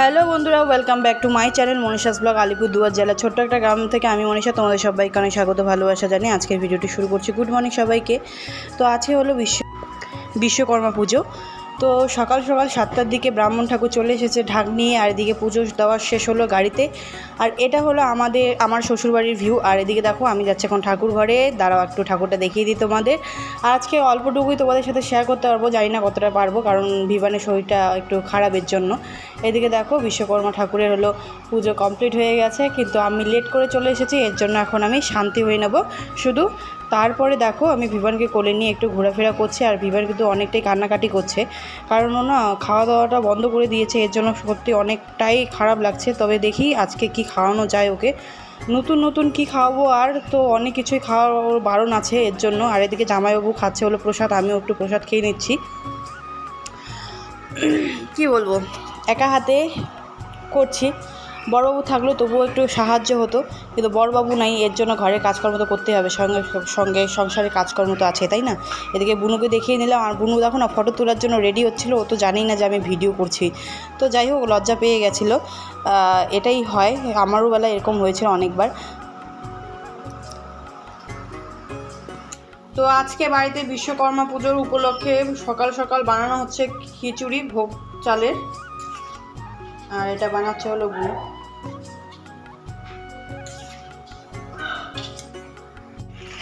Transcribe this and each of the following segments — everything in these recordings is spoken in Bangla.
হ্যালো বন্ধুরা welcome back to my channel Manisha's blog Alipurduar জেলা ছোট্ট একটা গ্রাম থেকে আমি মনীষা, তোমাদের সবাইকে অনেক স্বাগত, ভালোবাসা জানি আজকের ভিডিওটি শুরু করছি। গুড মর্নিং সবাইকে। তো আছে হলো বিশ্ব বিশ্বকর্মা পুজো। তো সকাল সকাল সাতটার দিকে ব্রাহ্মণ ঠাকুর চলে এসেছে ঢাক নিয়ে, আর এদিকে পুজো দেওয়া শেষ হলো গাড়িতে। আর এটা হলো আমাদের, আমার শ্বশুরবাড়ির ভিউ আর এদিকে দেখো, আমি যাচ্ছি এখন ঠাকুর ঘরে। দাঁড়াও, একটু ঠাকুরটা দেখিয়ে দিই তোমাদের। আর আজকে অল্পটুকুই তোমাদের সাথে শেয়ার করতে পারব, জানি না কতটা পারব, কারণ ভিভানের শরীরটা একটু খারাপের জন্য। এদিকে দেখো, বিশ্বকর্মা ঠাকুরের হলো পুজো কমপ্লিট হয়ে গেছে, কিন্তু আমি লেট করে চলে এসেছি, এর জন্য এখন আমি শান্তি হয়ে নেব। শুধু তারপরে দেখো আমি ভিভানকে কোলে নিয়ে একটু ঘোরাফেরা করছি আর ভিভান কিন্তু অনেকটাই কান্নাকাটি করছে। কারণ ও না খাওয়া দাওয়াটা বন্ধ করে দিয়েছে এর জন্য সত্যি অনেকটাই খারাপ লাগছে। তবে দেখি আজকে কি খাওয়ানো যায় ওকে। নতুন নতুন কি খাওয়াবো আর তো অনেক কিছুই খাওয়ার বারণ আছে এর জন্য। আর এদিকে জামাইবাবু খাচ্ছে হলো প্রসাদ আমিও একটু প্রসাদ খেয়ে নিচ্ছি। কি বলব? একা হাতে করছি। বড়বাবু থাকলেও তবুও একটু সাহায্য হতো। কিন্তু বড়বাবু নাই, এর জন্য ঘরের কাজকর্ম তো করতেই হবে। সঙ্গে সঙ্গে সংসারের কাজকর্ম তো আছে, তাই না? এদিকে বুনুকে দেখিয়ে নিলাম, আর বুনু দেখো না ফটো তোলার জন্য রেডি হচ্ছিল। ও তো জানেই না যে আমি ভিডিও করছি। তো যাই হোক লজ্জা পেয়ে গেছিল। এটাই হয়, আমারও বেলা এরকম হয়েছিল অনেকবার। তো আজকে বাড়িতে বিশ্বকর্মা পুজোর উপলক্ষে সকাল সকাল বানানো হচ্ছে খিচুড়ি, ভোগ, চালের। আর এটা বানাচ্ছে হলো গুড়।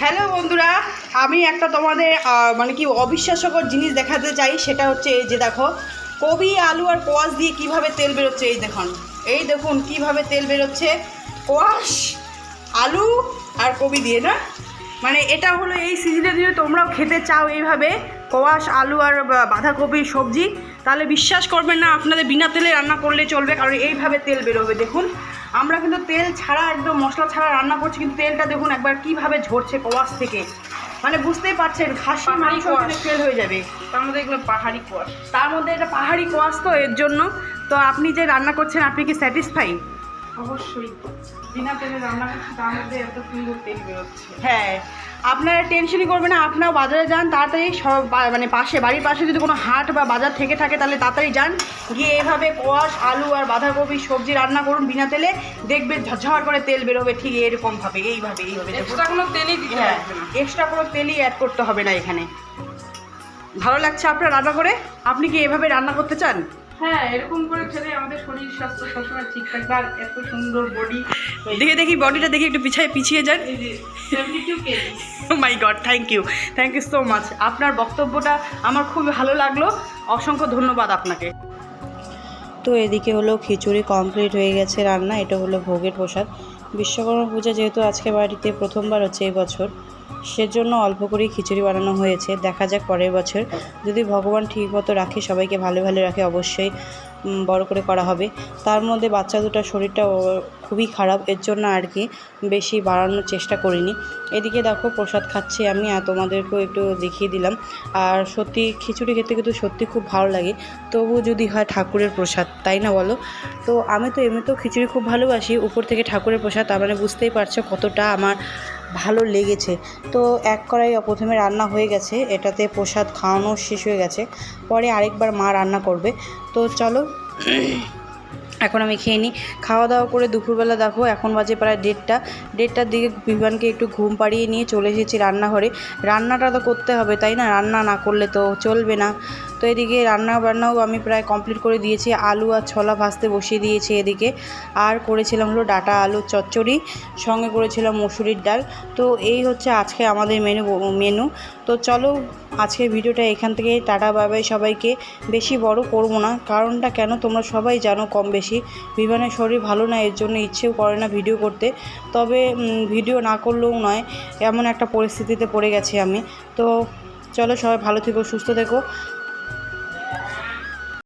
হ্যালো বন্ধুরা, আমি একটা তোমাদের মানে কি অবিশ্বাস্যকর জিনিস দেখাতে চাই, সেটা হচ্ছে এই যে দেখো কবি আলু আর কোয়াশ দিয়ে কীভাবে তেল বেরোচ্ছে, এই দেখুন। এই দেখুন কীভাবে তেল বেরোচ্ছে। কোয়াশ, আলু আর কবি দিয়ে, না? মানে এটা হলো এই সিজনে যদি তোমরাও খেতে চাও এইভাবে, কোয়াশ, আলু আর বাঁধাকপি, সবজি, তাহলে বিশ্বাস করবেন না, আপনাদের বিনা তেলে রান্না করলে চলবে, কারণ এইভাবে তেল বেরোবে, দেখুন। আমরা কিন্তু তেল ছাড়া একদম মশলা ছাড়া রান্না করছি কিন্তু তেলটা দেখুন একবার কীভাবে ঝরছে কোয়াশ থেকে। মানে বুঝতেই পারছেন খাসি মাংস তেল হয়ে যাবে। তার মধ্যে এগুলো পাহাড়ি কোয়াশ। তার মধ্যে এটা পাহাড়ি কোয়াশ তো এর জন্য। তো আপনি যে রান্না করছেন আপনি কি স্যাটিসফাই অবশ্যই। বিনা তেলে রান্না করছি তার মধ্যে এত সুন্দর তেল বেরোচ্ছে। হ্যাঁ আপনারা টেনশনই করবেন না আপনারাও বাজারে যান তাড়াতাড়ি সব মানে পাশে বাড়ির পাশে যদি কোনো হাট বা বাজার থেকে থাকে তাহলে তাড়াতাড়ি যান। গিয়ে এভাবে কোয়াশ আলু আর বাঁধাকপি সবজি রান্না করুন বিনা তেলে দেখবেন ঝরঝর করে তেল বেরোবে ঠিক এরকমভাবে এইভাবে এইভাবে। এক্সট্রা কোনো তেলই দিতে হ্যাঁ এক্সট্রা কোনো তেলই অ্যাড করতে হবে না এখানে। ভালো লাগছে আপনার রান্না করে আপনি কি এভাবে রান্না করতে চান? হ্যাঁ এরকম করে খেলে আমাদের শরীর স্বাস্থ্য সবসময় ঠিক থাকবে। আর এত সুন্দর বডি দেখে দেখি বডিটা দেখি একটু পিছিয়ে পিছিয়ে যান। My god thank you thank you so much আপনার বক্তব্যটা আমার খুব ভালো লাগল। অসংখ্য ধন্যবাদ আপনাকে। তো এদিকে হলো খিচুড়ি কমপ্লিট হয়ে গেছে রান্না। এটা হলো ভোগের প্রসাদ। বিশ্বকর্মা পূজা যেহেতু আজকে বাড়িতে প্রথমবার হচ্ছে এই বছর সেজন্য অল্প করেই খিচুড়ি বানানো হয়েছে। দেখা যাক পরের বছর। যদি ভগবান ঠিক মতো রাখে, সবাইকে ভালো ভালো রাখে, অবশ্যই বড় করে করা হবে। তার মধ্যে বাচ্চা দুটার শরীরটা খুবই খারাপ। এর জন্য আর কি বেশি বাড়ানোর চেষ্টা করিনি। এদিকে দেখো, প্রসাদ খাচ্ছি আমি আর তোমাদেরকেও একটু দেখিয়ে দিলাম। আর সত্যি, খিচুড়ি খেতে কিন্তু সত্যি খুব ভালো লাগে। তবু যদি হয় ঠাকুরের প্রসাদ, তাই না বলো? তো আমি তো এমনিতেও খিচুড়ি খুব ভালোবাসি। উপর থেকে ঠাকুরের প্রসাদ, তার মানে বুঝতেই পারছ কতটা আমার ভালো লেগেছে। তো এক কড়াই প্রথমে রান্না হয়ে গেছে। এটাতে প্রসাদ খাওয়ানো শেষ হয়ে গেছে। পরে আরেকবার মা রান্না করবে। তো চলো, এখন আমি খেয়ে নিই। খাওয়া দাওয়া করে দুপুরবেলা দেখো, এখন বাজে প্রায় দেড়টা। দেড়টার দিকে বিমানকে একটু ঘুম পাড়িয়ে নিয়ে চলে এসেছি রান্নাঘরে। রান্নাটা তো করতে হবে, তাই না? রান্না না করলে তো চলবে না। তো এদিকে রান্না বান্নাও আমি প্রায় কমপ্লিট করে দিয়েছি। আলু আর ছোলা ভাজতে বসিয়ে দিয়েছি এদিকে। আর করেছিলাম হলো ডাটা আলু চচ্চড়ি, সঙ্গে করেছিলাম মসুরির ডাল। তো এই হচ্ছে আজকে আমাদের মেনু মেনু। তো চলো আজকের ভিডিওটা এখান থেকে, টাটা বাবাই সবাইকে। বেশি বড় করব না, কারণটা কেন তোমরা সবাই জানো কম বেশি বিমানের শরীর ভালো না, এর জন্য ইচ্ছেও করে না ভিডিও করতে। তবে ভিডিও না করলেও নয়, এমন একটা পরিস্থিতিতে পড়ে গেছি আমি। তো চলো সবাই ভালো থেকো, সুস্থ থেকো।